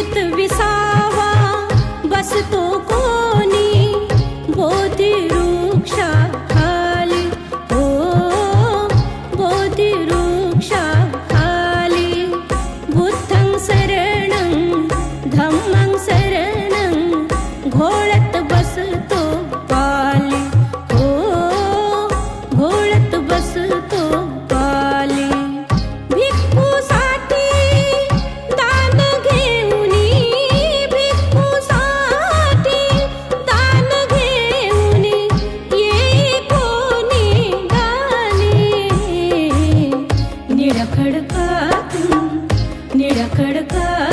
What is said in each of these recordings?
अमृत विसावा बस तो నిడకడు కాదు నిడకడు కాదు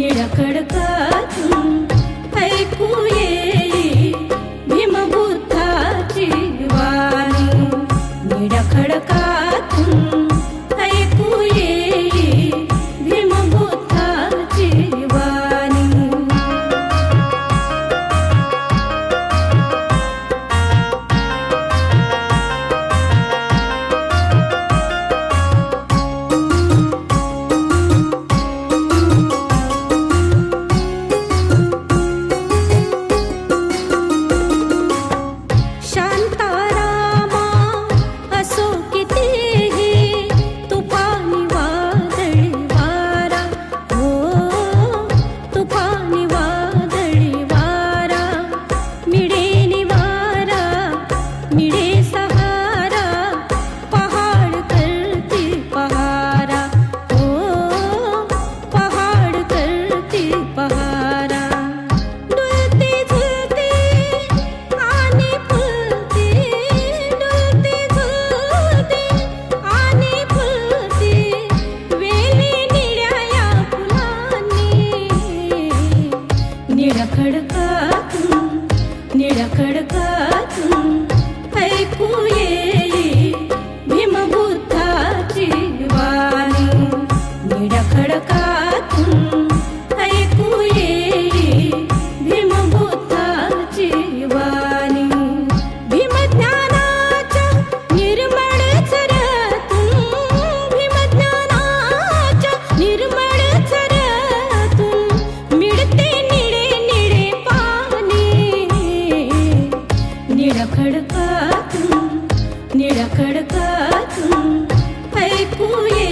నిడక్కడ ನಿಡೇ 也。ఎక్కడికాకు అయిపోయే